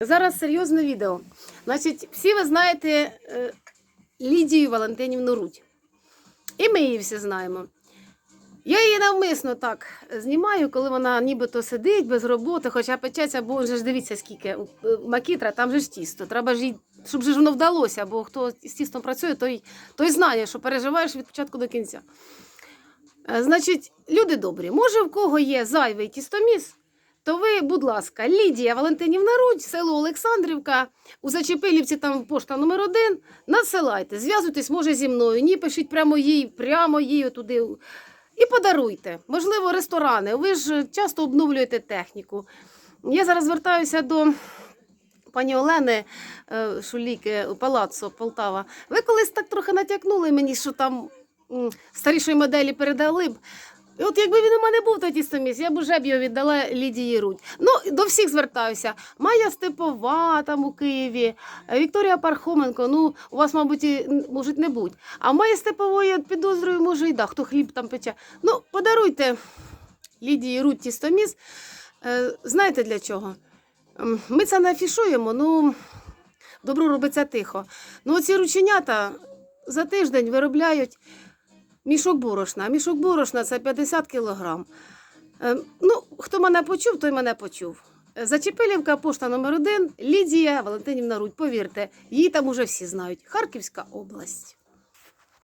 Зараз серйозне відео. Значить, всі ви знаєте е, Лідію Валентинівну Рудь. І ми її всі знаємо. Я її навмисно так знімаю, коли вона нібито сидить без роботи, хоча печеться, бо вже ж дивіться, скільки е, макітра, там же ж тісто. Треба ж їй, щоб же ж воно вдалося, бо хто з тістом працює, той, той знає, що переживаєш від початку до кінця. Е, Значить, люди добрі, може, в кого є зайвий тістоміс, то ви, будь ласка, Лідія Валентинівна Рудь, село Олександрівка, у Зачепилівці там пошта номер один. Надсилайте, зв'язуйтесь, може, зі мною. Ні, пишіть прямо їй, прямо їй туди. І подаруйте. Можливо, ресторани. Ви ж часто обновлюєте техніку. Я зараз звертаюся до пані Олени е, Шуліки, Палаццо, Полтава. Ви колись так трохи натякнули мені, що там старішої моделі передали б. От якби він у мене був той тістоміс, я б уже б його віддала Лідії Рудь. Ну, до всіх звертаюся. Майя Степова там у Києві, Вікторія Пархоменко, ну, у вас, мабуть, і, можуть не бути. А в Майї Степової, підозрюю, може, і да, хто хліб там пече. Ну, подаруйте Лідії Рудь тістоміс. Е, знаєте для чого? Ми це не афішуємо, ну, добро робиться тихо. Ну, оці рученята за тиждень виробляють мішок борошна. Мішок борошна це 50 кілограм. Е, Ну, хто мене почув, той мене почув. Е, Зачепилівка, пошта номер один, Лідія Валентинівна Рудь. Повірте, її там уже всі знають. Харківська область.